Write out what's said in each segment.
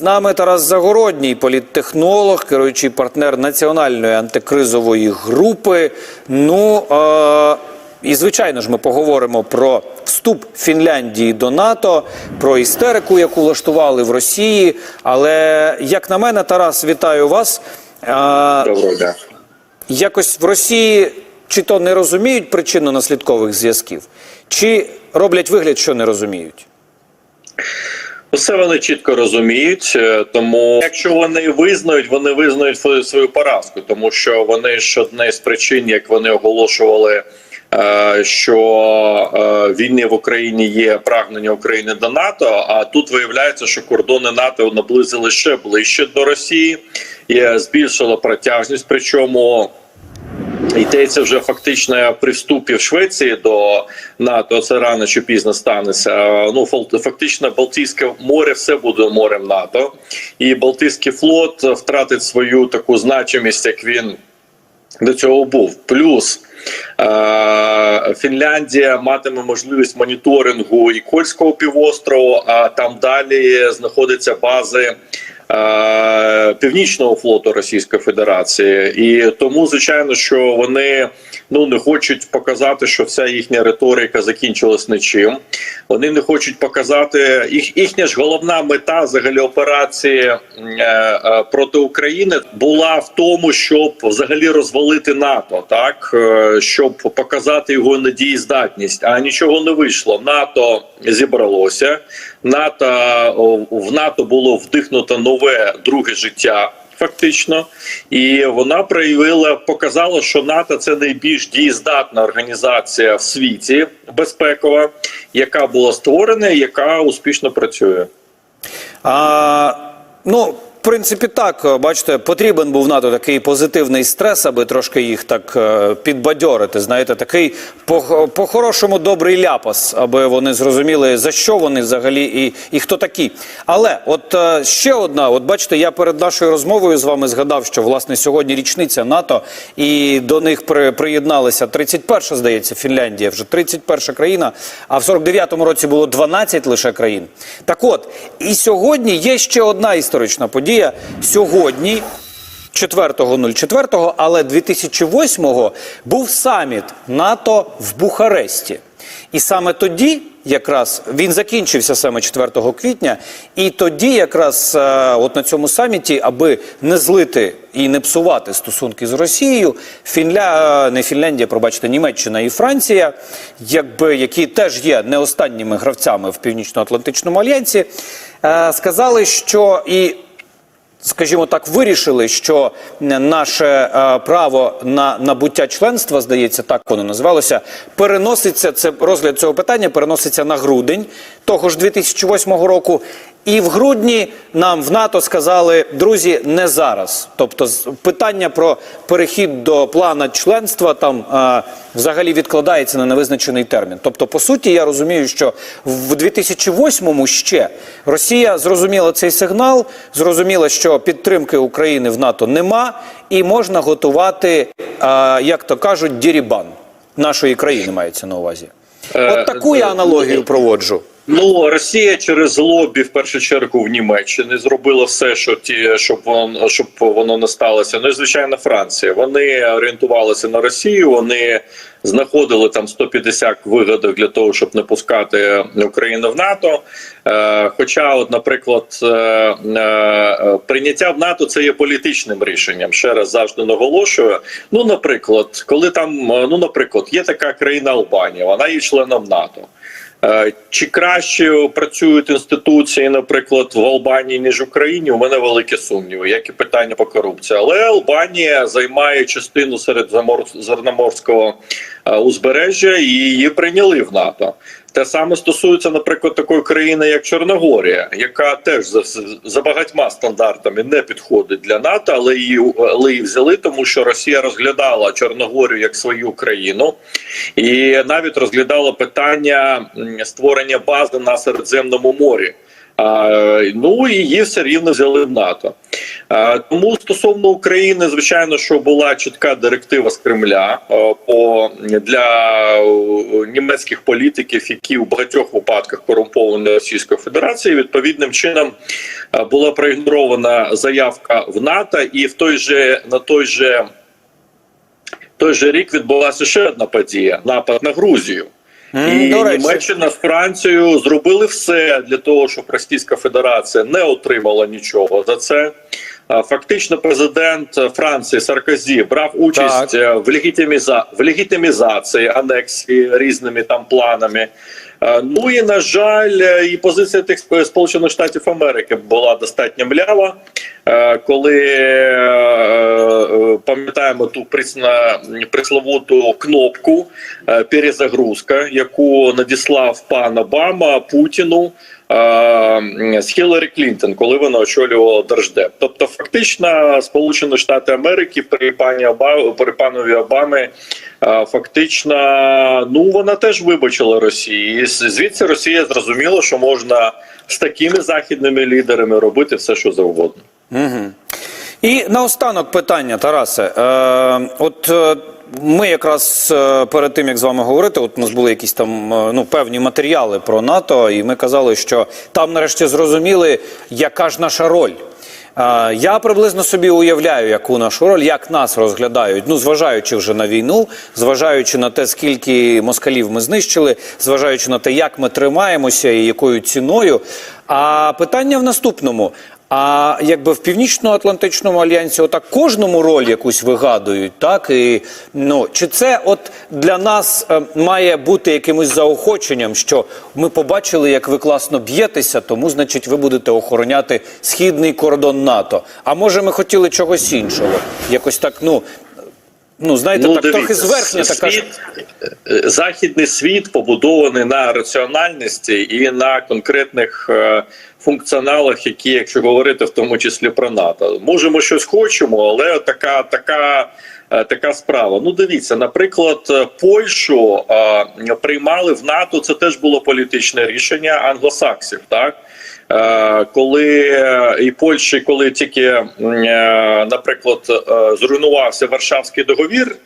з нами Тарас Загородній, політтехнолог, керуючий партнер національної антикризової групи. Ну е- і звичайно ж, ми поговоримо про вступ Фінляндії до НАТО, про істерику, яку влаштували в Росії. Але як на мене, Тарас, вітаю вас. Е- Доброго дня. якось в Росії чи то не розуміють причинно-наслідкових зв'язків, чи роблять вигляд, що не розуміють. Все вони чітко розуміють, е, тому якщо вони визнають, вони визнають свою- поразку, тому що вони ж одне з причин, як вони оголошували, е, що е, війни в Україні є прагнення України до НАТО. А тут виявляється, що кордони НАТО наблизили ще ближче до Росії, і збільшила протяжність. Причому Йдеться вже фактично при вступі в Швеції до НАТО. Це рано чи пізно станеться. Ну фактично, Балтійське море все буде морем НАТО, і Балтійський флот втратить свою таку значимість, як він до цього був. Плюс е- Фінляндія матиме можливість моніторингу і Кольського півострову, а там далі знаходяться бази. Північного флоту Російської Федерації, і тому звичайно, що вони ну не хочуть показати, що вся їхня риторика закінчилась нічим. Вони не хочуть показати їх. Їхня ж головна мета взагалі операції е, е, проти України була в тому, щоб взагалі розвалити НАТО, так е, щоб показати його недієздатність. А нічого не вийшло. НАТО зібралося. НАТО в НАТО було вдихнуто нове друге життя. Фактично, і вона проявила, показала, що НАТО це найбільш дієздатна організація в світі безпекова, яка була створена, яка успішно працює. А, ну, в принципі, так, бачите, потрібен був НАТО такий позитивний стрес, аби трошки їх так е, підбадьорити. Знаєте, такий по- по-хорошому добрий ляпас, аби вони зрозуміли, за що вони взагалі і, і хто такі. Але от е, ще одна, от бачите, я перед нашою розмовою з вами згадав, що власне сьогодні річниця НАТО, і до них при, приєдналися 31, здається, Фінляндія, вже 31 країна, а в 49-му році було 12 лише країн. Так от, і сьогодні є ще одна історична подія. Сьогодні 4.04, але 2008-го був саміт НАТО в Бухаресті. І саме тоді, якраз він закінчився саме 4 квітня, і тоді, якраз е, от на цьому саміті, аби не злити і не псувати стосунки з Росією, Фінля... е, не Фінляндія, пробачте, Німеччина і Франція, якби які теж є не останніми гравцями в Північно-Атлантичному альянсі, е, сказали, що і скажімо так, вирішили, що наше е, право на набуття членства, здається, так воно називалося, переноситься це розгляд цього питання, переноситься на грудень того ж 2008 року. І в грудні нам в НАТО сказали, друзі, не зараз. Тобто, питання про перехід до плана членства там е, взагалі відкладається на невизначений термін. Тобто, по суті, я розумію, що в 2008-му ще Росія зрозуміла цей сигнал, зрозуміла, що підтримки України в НАТО нема, і можна готувати, е, як то кажуть, дірібан нашої країни мається на увазі. От таку я аналогію проводжу. Ну Росія через лобі в першу чергу в Німеччині зробила все, що ті, щоб воно щоб воно не сталося. Ну і звичайно, Франція. Вони орієнтувалися на Росію. Вони знаходили там 150 вигадок для того, щоб не пускати Україну в НАТО. Е, хоча, от, наприклад, е, е, прийняття в НАТО це є політичним рішенням. Ще раз завжди наголошую. Ну, наприклад, коли там, е, ну наприклад, є така країна Албанія, вона є членом НАТО. Е, Чи краще працюють інституції, наприклад, в Албанії ніж в Україні? У мене великі сумніви, як і питання по корупції. Але Албанія займає частину серед Зерноморського узбережжя і її прийняли в НАТО. Те саме стосується, наприклад, такої країни, як Чорногорія, яка теж за, за багатьма стандартами не підходить для НАТО, але її, але її взяли, тому що Росія розглядала Чорногорію як свою країну, і навіть розглядала питання створення бази на Середземному морі. Ну і її все рівно взяли в НАТО. Тому стосовно України, звичайно, що була чітка директива з Кремля по для німецьких політиків, які у багатьох випадках корумповані Російською Федерацією. Відповідним чином була проігнорована заявка в НАТО, і в той же на той же той же рік відбулася ще одна подія: напад на Грузію. І до. Німеччина з Францією зробили все для того, щоб Російська Федерація не отримала нічого за це. А, Фактично, президент Франції Саркозі брав участь Так. е, в легітиміза... в легітимізації анексії різними там планами. Е, Ну і на жаль, е, і позиція тих Сполучених Штатів Америки була достатньо млява, Е, коли е, е, пам'ятаємо ту присна присловуту кнопку е, перезагрузка, яку надіслав пан Обама Путіну е, з Хіларі Клінтон, коли вона очолювала держдеп. Тобто, фактично, Сполучені Штати Америки при пані Оба при панові Обами. Фактично, ну вона теж вибачила Росії. І звідси Росія зрозуміла, що можна з такими західними лідерами робити все, що завгодно. І наостанок питання, Тарасе. Е, от е, ми якраз е, перед тим, як з вами говорити, от у нас були якісь там е, ну, певні матеріали про НАТО, і ми казали, що там нарешті зрозуміли, яка ж наша роль. Я приблизно собі уявляю, яку нашу роль, як нас розглядають. Ну, зважаючи вже на війну, зважаючи на те, скільки москалів ми знищили, зважаючи на те, як ми тримаємося і якою ціною. А питання в наступному: а якби в північно-атлантичному альянсі отак кожному роль якусь вигадують, так і ну чи це от для нас е, має бути якимось заохоченням, що ми побачили, як ви класно б'єтеся, тому значить ви будете охороняти східний кордон НАТО. А може, ми хотіли чогось іншого? Якось так, ну. Ну, знаєте, так трохи зверхня така ж. е, західний світ побудований на раціональності і на конкретних е, функціоналах, які, якщо говорити в тому числі про НАТО, можемо щось хочемо, але така така. е, Така справа. Ну, дивіться, наприклад, е, Польщу е, приймали в НАТО. Це теж було політичне рішення англосаксів. Так коли е, і Польщі, коли тільки, е, наприклад, е, зруйнувався Варшавський договір.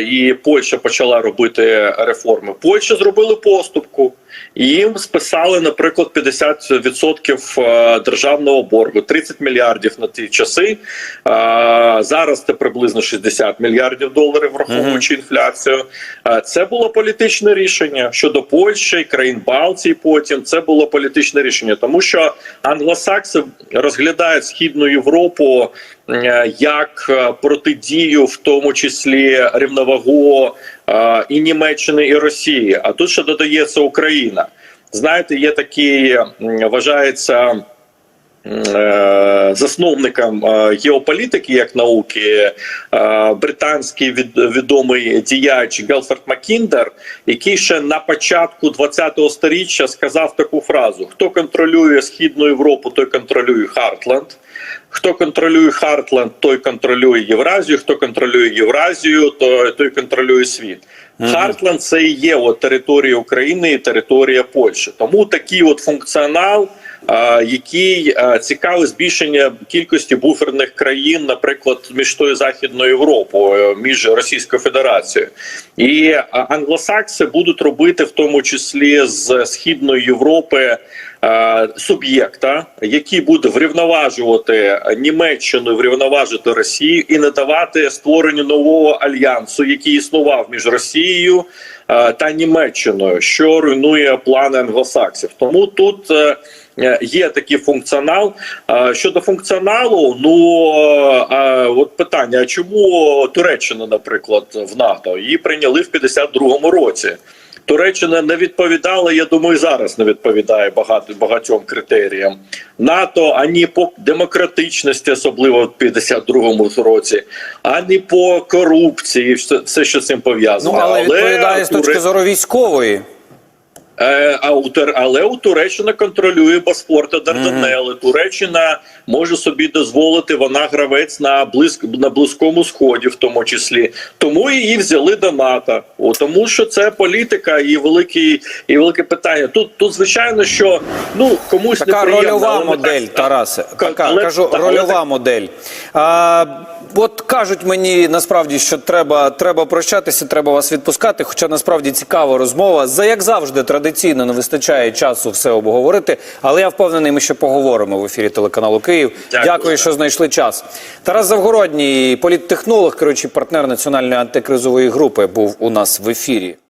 І Польща почала робити реформи. Польща зробили поступку, і їм списали, наприклад, 50% е, державного боргу, 30 мільярдів на ті часи. Е, Зараз це приблизно 60 мільярдів доларів, враховуючи інфляцію. Е, Це було політичне рішення щодо Польщі, країн Балтії. Потім це було політичне рішення, тому що англосакси розглядають східну Європу як е, протидію, в тому числі рівновагу е, і Німеччини, і Росії. А тут ще додається Україна. Знаєте, є такий вважається. Е, Засновником е, геополітики як науки е, британський від, відомий діяч Гелфорд Маккіндер, який ще на початку 20-го сторіччя сказав таку фразу: хто контролює східну Європу, той контролює Хартленд. Хто контролює Хартленд, той контролює Євразію. Хто контролює Євразію, то той контролює світ. Хартленд це і є от територія України і територія Польщі. Тому такий от функціонал, який цікаве збільшення кількості буферних країн, наприклад, між тою західною Європою, між Російською Федерацією, і англосакси будуть робити в тому числі з східної Європи. Е, Суб'єкта, який буде врівноважувати Німеччину, врівноважити Росію і не давати створенню нового альянсу, який існував між Росією е, та Німеччиною, що руйнує плани англосаксів. Тому тут е, є такий функціонал. Щодо функціоналу, ну от питання: чому Туреччина, наприклад, в НАТО її прийняли в 52-му році? Туреччина не відповідала, я думаю, зараз не відповідає багато багатьом критеріям НАТО, ані по демократичності, особливо в 52-му році, ані по корупції, все, що з цим пов'язано. Ну, але відповідає з точки зору військової. Е, але у Туреччина контролює Боспор та Дарданели. Туреччина може собі дозволити, вона гравець на близь, на близькому сході, в тому числі. Тому її взяли до НАТО. О, тому що це політика і великі, і велике питання. Тут, тут звичайно, що ну комусь Така неприємно, рольова модель, так- Тарасе. Така, але- кажу, так, рольова так- модель. А, от кажуть мені насправді, що треба, треба прощатися, треба вас відпускати. Хоча насправді цікава розмова. За як завжди, традиційно не вистачає часу все обговорити. Але я впевнений, ми ще поговоримо в ефірі телеканалу Київ. Дякую. Дякую, що знайшли час. Тарас Завгородній, політтехнолог, керуючий партнер національної антикризової групи, був у нас в ефірі.